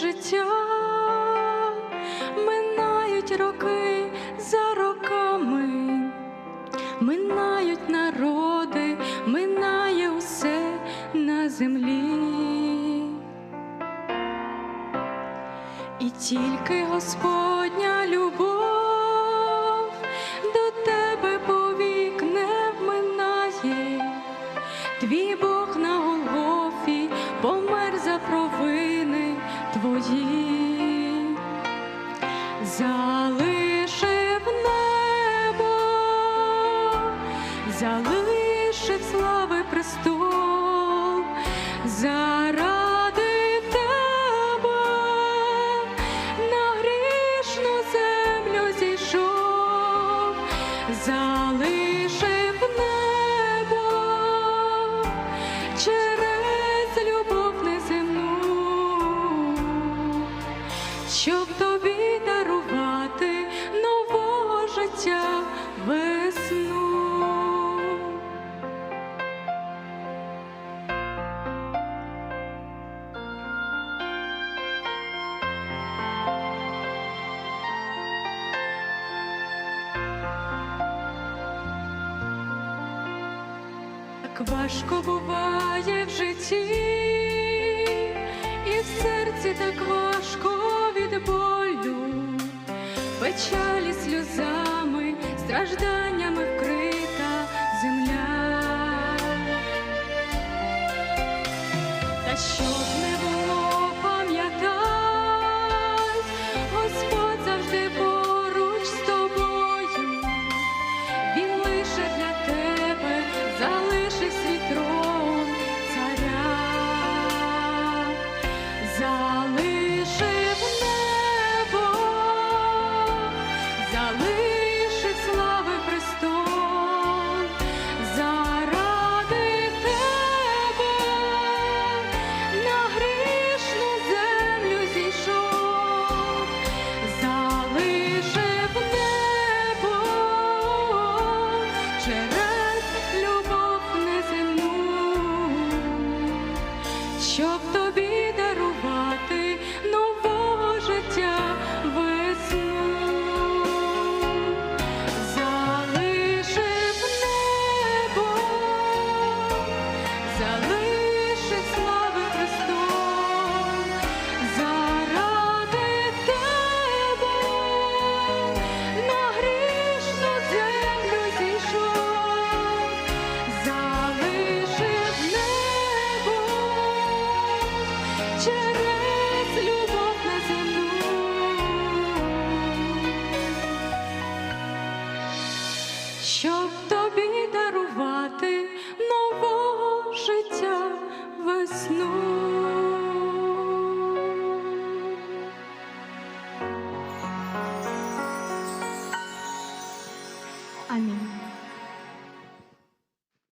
життя, минають роки за роками, минають народи, минає усе на землі. І тільки Господня любов залишив слави престол, заради тебе. На грішну землю зійшов, залишив небо. Через любов неземну, щоб тобі дарувати нового життя Так важко буває в житті, і в серці так важко від болю, печалі сльозами, стражданнями вкрита земля. Та щоб залишить слави престол. Заради тебе на грішну землю зійшов, залишив небо через любов неземну, щоб Salute.